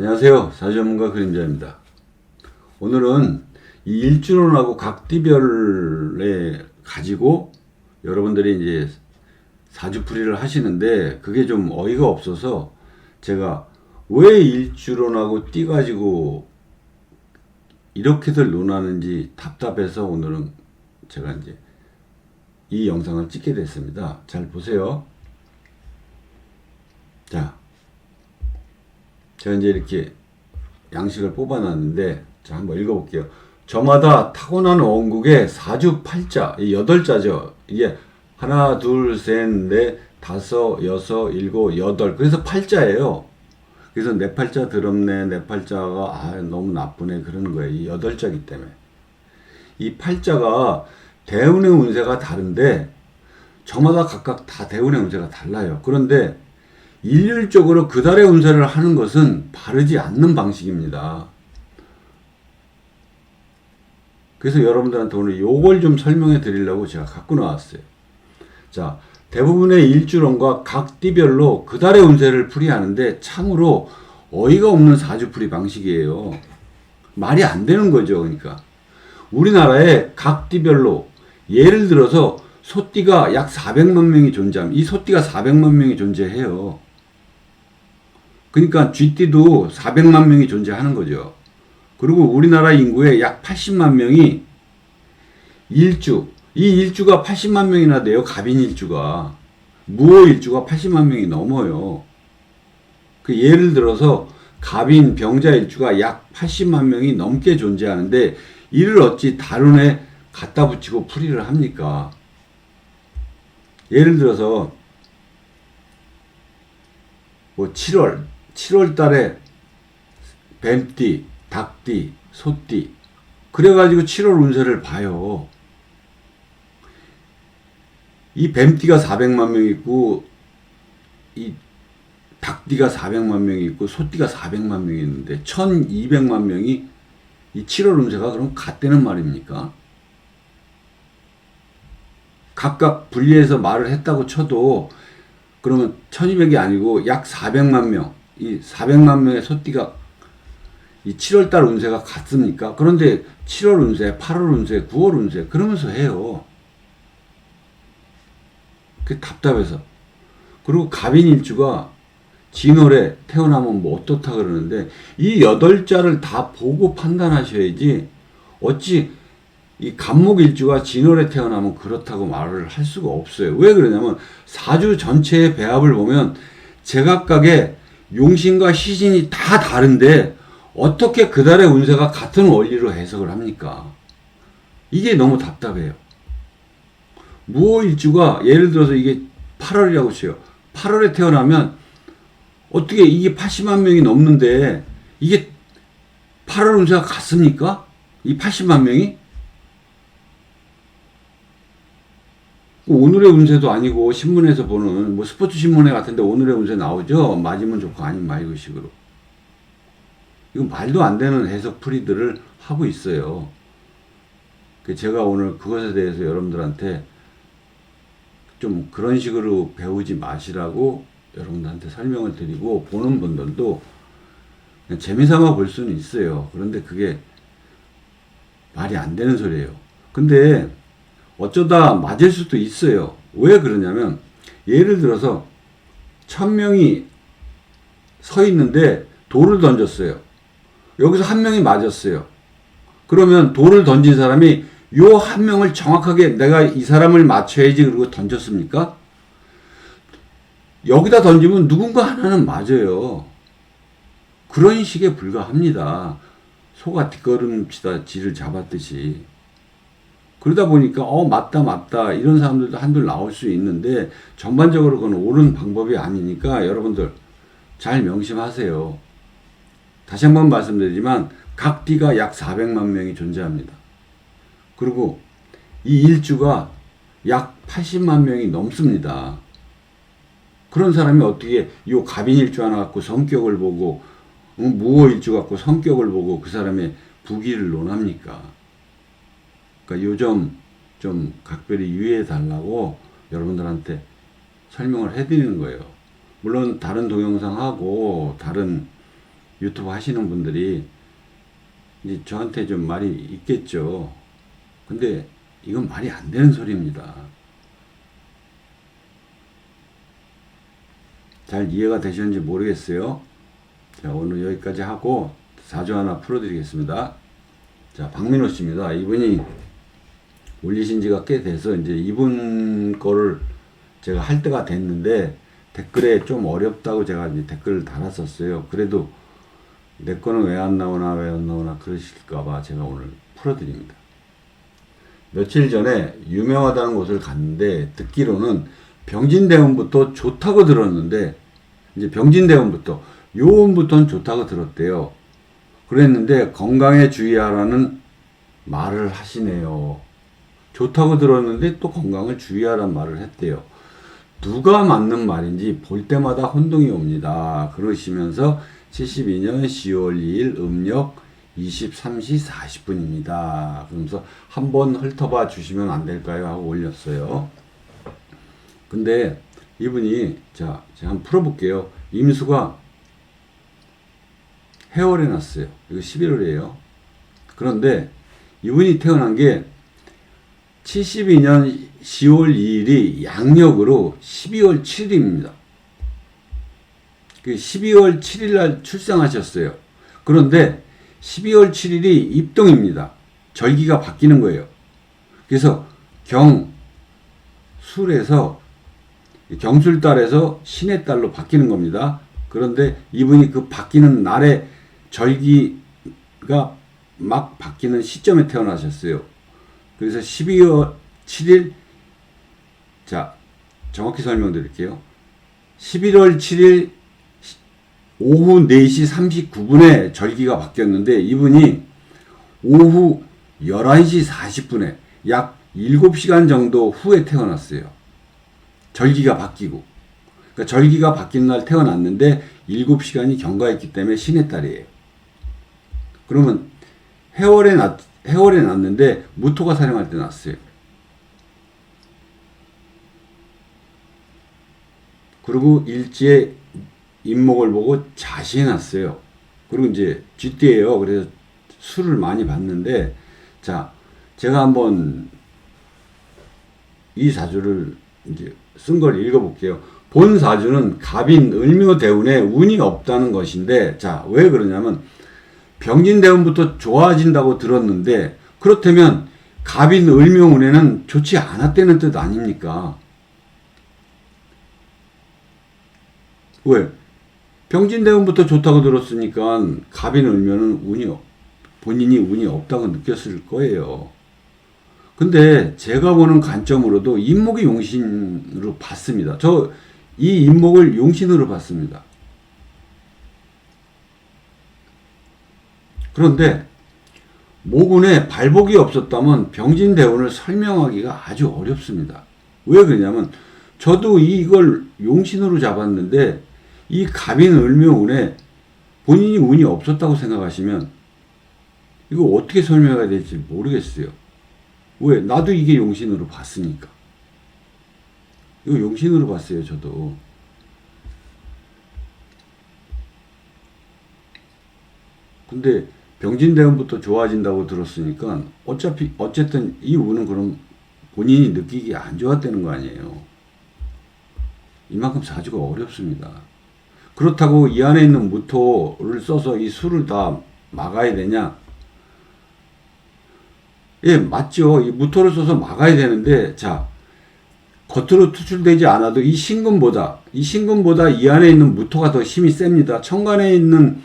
안녕하세요. 사주전문가 그림자입니다. 오늘은 이 일주론하고 각띠별에 가지고 여러분들이 이제 사주풀이를 하시는데 그게 좀 어이가 없어서 제가 왜 일주론하고 띠 가지고 이렇게들 논하는지 답답해서 오늘은 제가 이제 이 영상을 찍게 됐습니다. 잘 보세요. 자, 제가 이제 이렇게 양식을 뽑아놨는데 자 한번 읽어볼게요. 저마다 타고난 원국의 사주 팔자 이 여덟 자죠. 이게 하나 둘 셋 넷 다섯 여섯 일곱 여덟 그래서 팔자예요. 그래서 내 팔자 더럽네 내 팔자가 아 너무 나쁘네 그러는 거예요. 이 여덟 자기 때문에 이 팔자가 대운의 운세가 다른데 저마다 각각 다 대운의 운세가 달라요. 그런데 일률적으로 그 달의 운세를 하는 것은 바르지 않는 방식입니다. 그래서 여러분들한테 오늘 요걸 좀 설명해 드리려고 제가 갖고 나왔어요. 자, 대부분의 일주론과 각 띠별로 그 달의 운세를 풀이하는데 참으로 어이가 없는 사주풀이 방식이에요. 말이 안 되는 거죠. 그러니까. 우리나라에 각 띠별로 예를 들어서 소띠가 약 400만 명이 존재함. 이 소띠가 400만 명이 존재해요. 그러니까 쥐띠도 400만 명이 존재하는 거죠. 그리고 우리나라 인구의 약 80만 명이 일주, 이 일주가 80만 명이나 돼요. 갑인 일주가. 무호 일주가 80만 명이 넘어요. 그 예를 들어서 갑인 병자 일주가 약 80만 명이 넘게 존재하는데 이를 어찌 다룬에 갖다 붙이고 풀이를 합니까? 예를 들어서 뭐 7월 7월 달에 뱀띠, 닭띠, 소띠 그래가지고 7월 운세를 봐요. 이 뱀띠가 400만 명 있고 이 닭띠가 400만 명이 있고 소띠가 400만 명이 있는데 1200만 명이 이 7월 운세가 그럼 같다는 말입니까? 각각 분리해서 말을 했다고 쳐도 그러면 1200이 아니고 약 400만 명, 이 400만 명의 소띠가 이 7월달 운세가 같습니까? 그런데 7월 운세, 8월 운세, 9월 운세 그러면서 해요. 그 답답해서. 그리고 갑인 일주가 진월에 태어나면 뭐 어떻다 그러는데 이 여덟 자를 다 보고 판단하셔야지 어찌 이 간목 일주가 진월에 태어나면 그렇다고 말을 할 수가 없어요. 왜 그러냐면 사주 전체의 배합을 보면 제각각의 용신과 시신이 다 다른데 어떻게 그달의 운세가 같은 원리로 해석을 합니까? 이게 너무 답답해요. 무호 일주가 예를 들어서 이게 8월이라고 쳐요. 8월에 태어나면 어떻게 이게 80만 명이 넘는데 이게 8월 운세가 같습니까? 이 80만 명이? 오늘의 운세도 아니고 신문에서 보는 뭐 스포츠 신문에 같은데 오늘의 운세 나오죠. 맞으면 좋고 아니면 말고 식으로. 이건 말도 안 되는 해석 풀이들을 하고 있어요. 그 제가 오늘 그것에 대해서 여러분들한테 좀 그런 식으로 배우지 마시라고 여러분들한테 설명을 드리고 보는 분들도 재미삼아 볼 수는 있어요. 그런데 그게 말이 안 되는 소리예요. 근데 어쩌다 맞을 수도 있어요. 왜 그러냐면 예를 들어서 천 명이 서 있는데 돌을 던졌어요. 여기서 한 명이 맞았어요. 그러면 돌을 던진 사람이 요 한 명을 정확하게 내가 이 사람을 맞춰야지 그러고 던졌습니까? 여기다 던지면 누군가 하나는 맞아요. 그런 식에 불과합니다. 소가 뒷걸음 치다 지를 잡았듯이. 그러다 보니까 어 맞다 맞다 이런 사람들도 한둘 나올 수 있는데 전반적으로 그건 옳은 방법이 아니니까 여러분들 잘 명심하세요. 다시 한번 말씀드리지만 각 띠가 약 400만 명이 존재합니다. 그리고 이 일주가 약 80만 명이 넘습니다. 그런 사람이 어떻게 요 갑인 일주 하나 갖고 성격을 보고 무호 일주 갖고 성격을 보고 그 사람의 부기를 논합니까? 그러니까 요점 좀 각별히 유의해 달라고 여러분들한테 설명을 해드리는 거예요. 물론 다른 동영상하고 다른 유튜브 하시는 분들이 이제 저한테 좀 말이 있겠죠. 근데 이건 말이 안 되는 소리입니다. 잘 이해가 되셨는지 모르겠어요. 자, 오늘 여기까지 하고 사주 하나 풀어드리겠습니다. 자, 박민호 씨입니다. 이분이 올리신 지가 꽤 돼서 이제 이분 거를 제가 할 때가 됐는데 댓글에 좀 어렵다고 제가 이제 댓글을 달았었어요. 그래도 내 거는 왜 안 나오나 왜 안 나오나 그러실까봐 제가 오늘 풀어드립니다. 며칠 전에 유명하다는 곳을 갔는데 듣기로는 병진대원부터 좋다고 들었는데 이제 병진대원부터 요원부터는 좋다고 들었대요. 그랬는데 건강에 주의하라는 말을 하시네요. 좋다고 들었는데 또 건강을 주의하라는 말을 했대요. 누가 맞는 말인지 볼 때마다 혼동이 옵니다. 그러시면서 72년 10월 2일 음력 23시 40분입니다. 그러면서 한번 훑어봐 주시면 안 될까요? 하고 올렸어요. 근데 이분이 자, 제가 한번 풀어볼게요. 임수가 해월에 났어요. 이거 11월이에요. 그런데 이분이 태어난 게 72년 10월 2일이 양력으로 12월 7일입니다. 그 12월 7일 날 출생하셨어요. 그런데 12월 7일이 입동입니다. 절기가 바뀌는 거예요. 그래서 경, 술에서 경술달에서 신의 달로 바뀌는 겁니다. 그런데 이분이 그 바뀌는 날에 절기가 막 바뀌는 시점에 태어나셨어요. 그래서 12월 7일 자 정확히 설명드릴게요. 11월 7일 오후 4시 39분에 절기가 바뀌었는데 이분이 오후 11시 40분에 약 7시간 정도 후에 태어났어요. 절기가 바뀌고. 그러니까 절기가 바뀐 날 태어났는데 7시간이 경과했기 때문에 신의 딸이에요. 그러면 해월에 났, 해월에 났는데 무토가 사령할 때 났어요. 그리고 일지에 인목을 보고 자시해 놨어요. 그리고 이제 쥐띠예요. 그래서 술을 많이 봤는데 자 제가 한번 이 사주를 이제 쓴 걸 읽어볼게요. 본 사주는 갑인 을묘 대운에 운이 없다는 것인데 자 왜 그러냐면 병진 대운부터 좋아진다고 들었는데 그렇다면 갑인 을묘 운에는 좋지 않았다는 뜻 아닙니까? 왜? 병진대운부터 좋다고 들었으니까 갑인 을면은 운이 없- 본인이 운이 없다고 느꼈을 거예요. 근데 제가 보는 관점으로도 인목이 용신으로 봤습니다. 저 이 인목을 용신으로 봤습니다. 그런데 모군에 발복이 없었다면 병진대운을 설명하기가 아주 어렵습니다. 왜 그러냐면 저도 이걸 용신으로 잡았는데 이 갑인 을묘운에 본인이 운이 없었다고 생각하시면 이거 어떻게 설명해야 될지 모르겠어요. 왜? 나도 이게 용신으로 봤으니까. 이거 용신으로 봤어요, 저도. 근데 병진대원부터 좋아진다고 들었으니까 어차피 어쨌든 이 운은 그럼 본인이 느끼기 안 좋았다는 거 아니에요. 이만큼 사주가 어렵습니다. 그렇다고 이 안에 있는 무토를 써서 이 수를 다 막아야 되냐? 예, 맞죠. 이 무토를 써서 막아야 되는데, 자, 겉으로 투출되지 않아도 이 신금보다, 이 신금보다 이 안에 있는 무토가 더 힘이 셉니다. 천간에 있는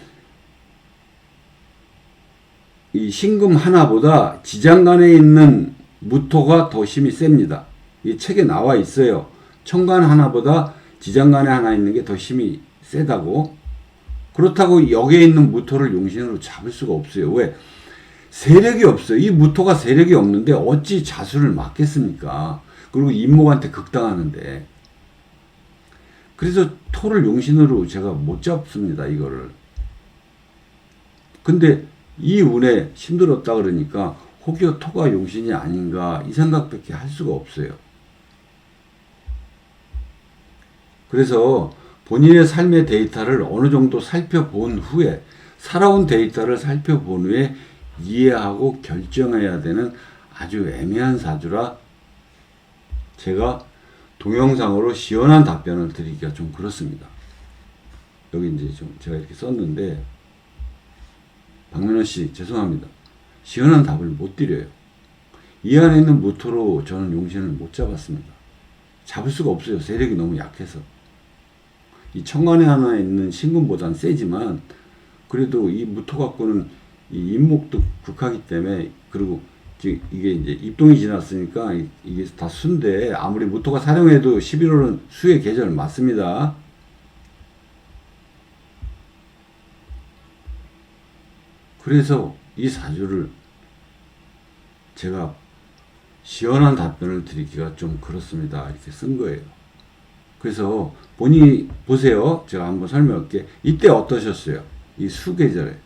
이 신금 하나보다 지장간에 있는 무토가 더 힘이 셉니다. 이 책에 나와 있어요. 천간 하나보다 지장간에 하나 있는 게 더 힘이 세다고. 그렇다고 여기에 있는 무토를 용신으로 잡을 수가 없어요. 왜? 세력이 없어요. 이 무토가 세력이 없는데 어찌 자수를 맡겠습니까? 그리고 임목한테 극당하는데. 그래서 토를 용신으로 제가 못 잡습니다. 이거를. 근데 이 운에 힘들었다 그러니까 혹여 토가 용신이 아닌가 이 생각밖에 할 수가 없어요. 그래서 본인의 삶의 데이터를 어느 정도 살펴본 후에 살아온 데이터를 살펴본 후에 이해하고 결정해야 되는 아주 애매한 사주라 제가 동영상으로 시원한 답변을 드리기가 좀 그렇습니다. 여기 이제 좀 제가 이렇게 썼는데 박민호 씨 죄송합니다. 시원한 답을 못 드려요. 이 안에 있는 모토로 저는 용신을 못 잡았습니다. 잡을 수가 없어요. 세력이 너무 약해서. 이 천간에 하나 있는 신금보단 세지만 그래도 이 무토 갖고는 이 인목도 극하기 때문에 그리고 이게 이제 입동이 지났으니까 이- 이게 다 수인데 아무리 무토가 사령해도 11월은 수의 계절 맞습니다. 그래서 이 사주를 제가 시원한 답변을 드리기가 좀 그렇습니다. 이렇게 쓴 거예요. 그래서 본인이 보세요. 제가 한번 설명할게. 이때 어떠셨어요? 이 수계절에.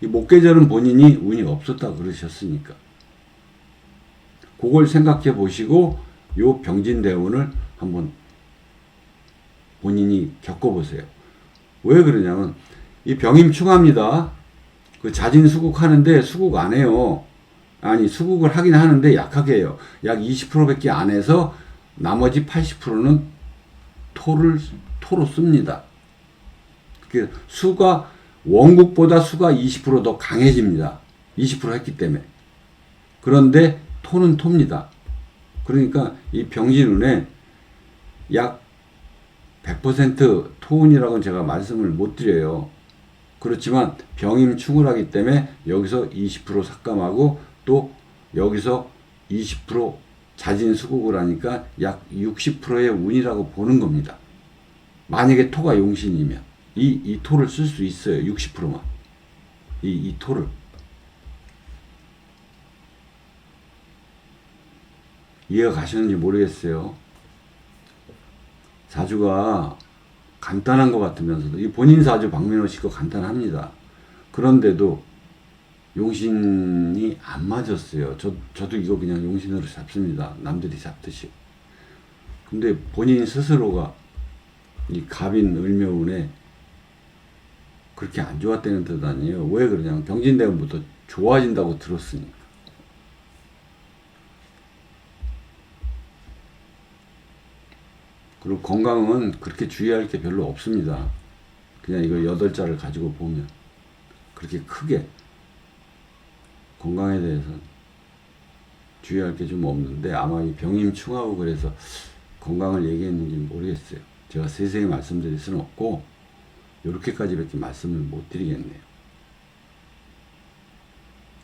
이 목계절은 본인이 운이 없었다 그러셨으니까. 그걸 생각해 보시고 요 병진대운을 한번 본인이 겪어보세요. 왜 그러냐면 이 병임충합니다. 그 자진 수국 하는데 수국 안 해요. 아니 수국을 하긴 하는데 약하게 해요. 약 20%밖에 안 해서 나머지 80%는 토를 토로 씁니다. 그 수가 원국보다 수가 20%더 강해집니다. 20% 했기 때문에. 그런데 토는 토입니다. 그러니까 이 병진운에 약 100% 토운이라고는 제가 말씀을 못 드려요. 그렇지만 병임충을 하기 때문에 여기서 20% 삭감하고 또 여기서 20% 자진 수국을 하니까 약 60%의 운이라고 보는 겁니다. 만약에 토가 용신이면 이, 이 토를 쓸 수 있어요. 60%만. 이, 이 토를. 이해가 가시는지 모르겠어요. 사주가 간단한 것 같으면서도 이 본인 사주 박민호 씨거 간단합니다. 그런데도 용신이 안 맞았어요. 저 저도 이거 그냥 용신으로 잡습니다. 남들이 잡듯이. 근데 본인 스스로가 이 갑인 을묘운에 그렇게 안 좋았다는 뜻 아니에요. 왜 그러냐면 경진대원부터 좋아진다고 들었으니 그리고 건강은 그렇게 주의할 게 별로 없습니다. 그냥 이거 여덟 자를 가지고 보면 그렇게 크게 건강에 대해서 주의할 게 좀 없는데 아마 이 병임충하고 그래서 건강을 얘기했는지 모르겠어요. 제가 세세히 말씀드릴 수는 없고 이렇게까지밖에 말씀을 못 드리겠네요.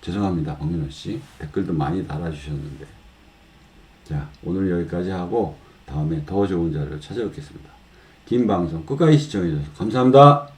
죄송합니다, 박민호 씨. 댓글도 많이 달아주셨는데. 자, 오늘 여기까지 하고 다음에 더 좋은 자료를 찾아뵙겠습니다. 긴 방송 끝까지 시청해주셔서 감사합니다.